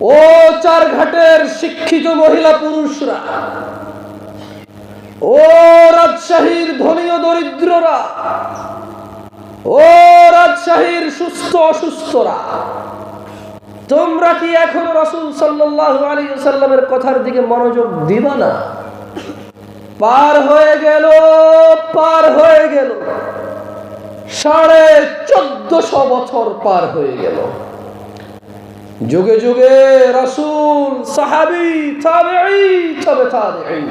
ও চার ঘাটের শিক্ষিত মহিলা পুরুষরা, ও রাজশাহীর ধনী ও দরিদ্ররা, ও রাজশাহীর সুস্থ অসুস্থরা, তোমরা কি এখন রসুল সাল্লাল্লাহু আলাইহি সাল্লামের কথার দিকে মনোযোগ দিবা না? পার হয়ে গেল, পার হয়ে গেল। সাড়ে চোদ্দশো বছর পার হয়ে গেল। যুগে যুগে রসুল, সাহাবি, তাবেঈ, তবে তাবেঈ।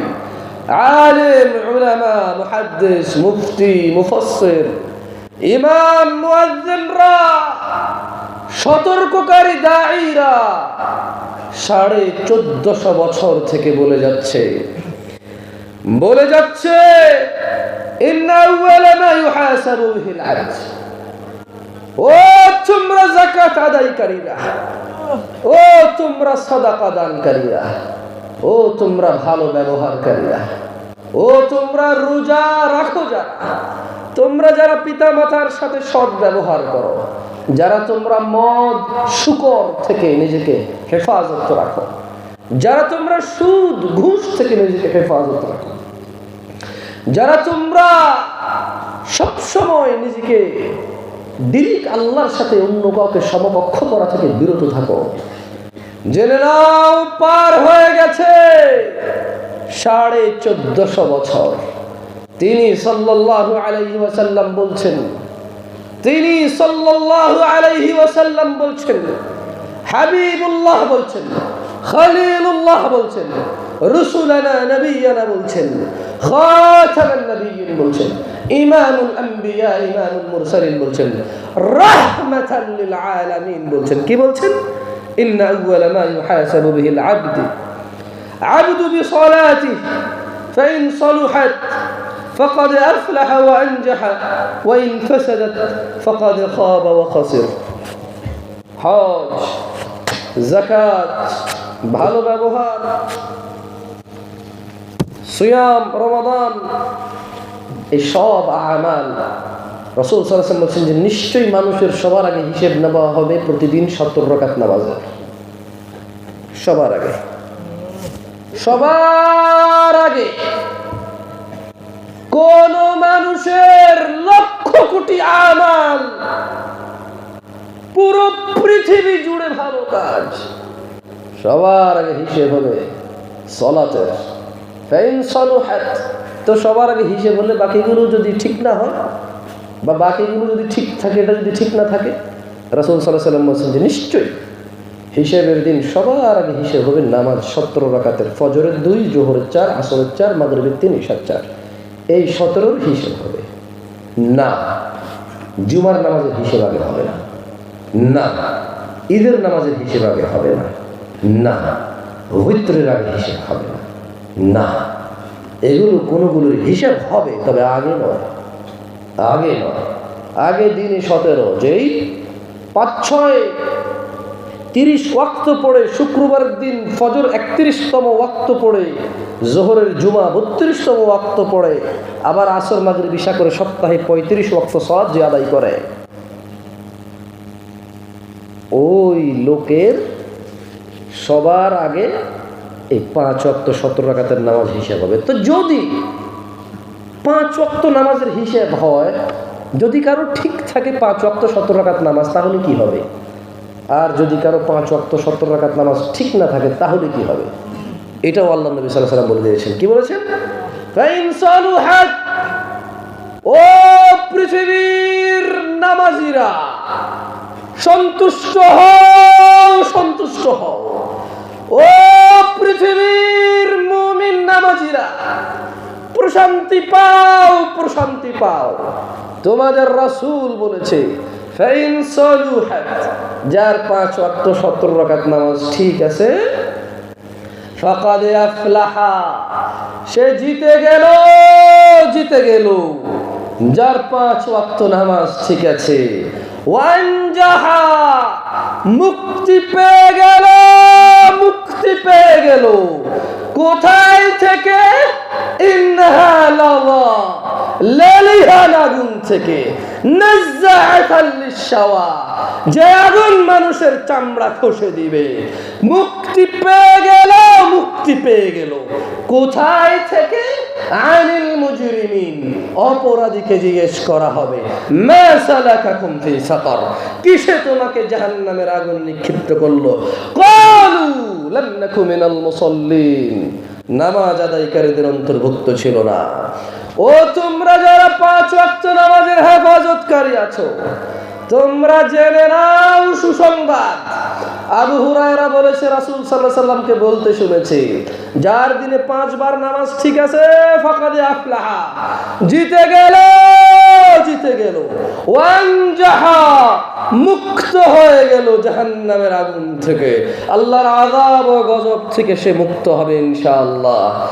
আলেম, উলামা, মুহাদ্দিস, মুফতি, মুফাসসির, ইমাম মুয়াজ্জিনরা সতর্ককারী দাঈরা, সাড়ে চোদ্দশো বছর থেকে বলে যাচ্ছে। বলে যাচ্ছে, ইন্না আউওয়ালা মা ইউহাসাবু বিহিল আবদ ও, তোমরা যাকাত আদায়কারীরা। ও, তোমরা সাদাকা দানকারীরা। ও, তোমরা ভালো ব্যবহারকারীরা। ও, তোমরা রোজা রাখো যারা। তোমরা যারা পিতা মাতার সাথে সৎ ব্যবহার করো, যারা তোমরা মদ, শুকর থেকে নিজেকে হেফাজত রাখো, যারা তোমরা সুদ, ঘুষ থেকে নিজেকে হেফাজত রাখো, যারা তোমরা সবসময় নিজেকে ডিরিক আল্লাহর সাথে অন্য কাউকে সমপক্ষ করা থেকে বিরত থাকো। জেনে নাও, পার হয়ে গেছে সাড়ে চোদ্দশো বছর। তিনি সাল্লাল্লাহু আলাইহি ওয়াসাল্লাম বলছেন, তিনি সাল্লাল্লাহু আলাইহি ওয়াসাল্লাম বলছেন, হাবিবুল্লাহ বলছেন, খলিলুল্লাহ বলছেন, রসুলানা, নবিয়ানা বলছেন, খাতামান নবিয়্যিন বলছেন। ইমামুল আম্বিয়া ইমামুল মুরসালিন বলছেন রাহমাতাল লিল আলামিন বলছেন কি বলছেন ইন্না আউওয়ালা মা ইউহাসাবু বিহিল আবদ عبد بصلاته فإن صلحت فقد أفلح وأنجح وإن فسدت فقد خاب وخسر হজ জাকাত ভালো ব্যবহার সুয়াম রমাদান এই সব আমাল। রসুল সাল্লাম বলছেন যে, নিশ্চয়ই মানুষের সবার আগে হিসেব নেওয়া হবে প্রতিদিন সত্তর রকাত নামাজের। সবার আগে। সবার আগে। কোন মানুষের লক্ষ কোটি আমাল। পুরো পৃথিবী জুড়ে ভালো কাজ। সবার আগে হিসেব হবে সলুহাত। তো সবার আগে হিসেব হলে বাকিগুলো যদি ঠিক না হয় বা বাকিগুলো যদি ঠিক থাকে, এটা যদি ঠিক না থাকে, রাসুল সাল্লাহ সাল্লাম বলছেন যে নিশ্চয়ই হিসেবের দিন সবার আগে হিসেব হবে নামাজ সতেরো রাকাতের ফজরের দুই, জোহরের চার, আসরের চার, মাগরবের তিন, ঈশার চার। এই সতেরোর হিসেব হবে। না। জুমার নামাজের হিসেব আগে হবে না। না। ঈদের নামাজের হিসেব আগে হবে না। না। পবিত্রের আগে হিসেব হবে না। না। এগুলো কোনোগুলোর হিসেব হবে, তবে আগে নয়। আগে নয়। আগে দিনই সতেরো, যেই পাঁচ ছয় তিরিশ ওয়াক্ত পড়ে শুক্রবারের দিন ফজর একত্রিশতম ওয়াক্ত পড়ে, জোহরের জুমা বত্রিশতম ওয়াক্ত পড়ে, আবার আসর মাগরি বিশা করে সপ্তাহে পঁয়ত্রিশ ওয়াক্ত সহজ যে আদায় করে। ওই লোকের সবার আগে এই পাঁচ অক্ত সত্তর রাকাতের নামাজ হিসেব হবে। তো যদি পাঁচ অক্ত নামাজের হিসেব হয়, যদি কারও ঠিক থাকে পাঁচ অক্ত সত্তর রাকাত নামাজ, তাহলে কি হবে? আর যদি কারও পাঁচ অক্ত সত্তর রাকাত নামাজ ঠিক না থাকে, তাহলে কি হবে? এটাও আল্লাহ নবী সাল্লাহ সাল্লাম বলে দিয়েছেন। কি বলেছেন? ও পৃথিবীর নামাজিরা, সন্তুষ্ট হও সন্তুষ্ট হও। ও পৃথিবীর মুমিন নামাজিরা, প্রশান্তি পাও প্রশান্তি পাও। তোমাদের রাসূল বলেছে যার পাঁচ ওয়াক্ত সত্তর রাকাত নামাজ ঠিক আছে। সে জিতে গেল জিতে গেল। যার পাঁচ ওয়াক্ত নামাজ ঠিক আছে। মুক্তি পেয়ে গেল। পেয়ে গেল। কোথায় থেকে? থেকে। যে আগুন মানুষের চামড়া খসে দিবে। মুক্তি পেয়ে গেল, মুক্তি পেয়ে গেল। কোথায় থেকে? আনিল মুজরিমিন, অপরাধীকে জিজ্ঞেস করা হবে কিসে তোমাকে জাহান্নামের আগুন নিক্ষিপ্ত করল? লাম নাকু মিনাল মুসাল্লিন। নামাজ আদায়কারীদের অন্তর্ভুক্ত ছিল না। ও তোমরা যারা পাঁচ ওয়াক্ত নামাজের হেফাজতকারী আছো, তোমরা জেনে নাও সুসংবাদ। আবু হুরায়রা বলেছে বলতে শুনেছি, যার দিনে পাঁচবার নামাজ ঠিক আছে আফলাহা। জিতে গেল জিতে গেল। ওয়ানজাহা, মুক্ত হয়ে গেল জাহান্নামের আগুন থেকে। আল্লাহর আজাব ও গজব থেকে সে মুক্ত হবে ইনশাআল্লাহ।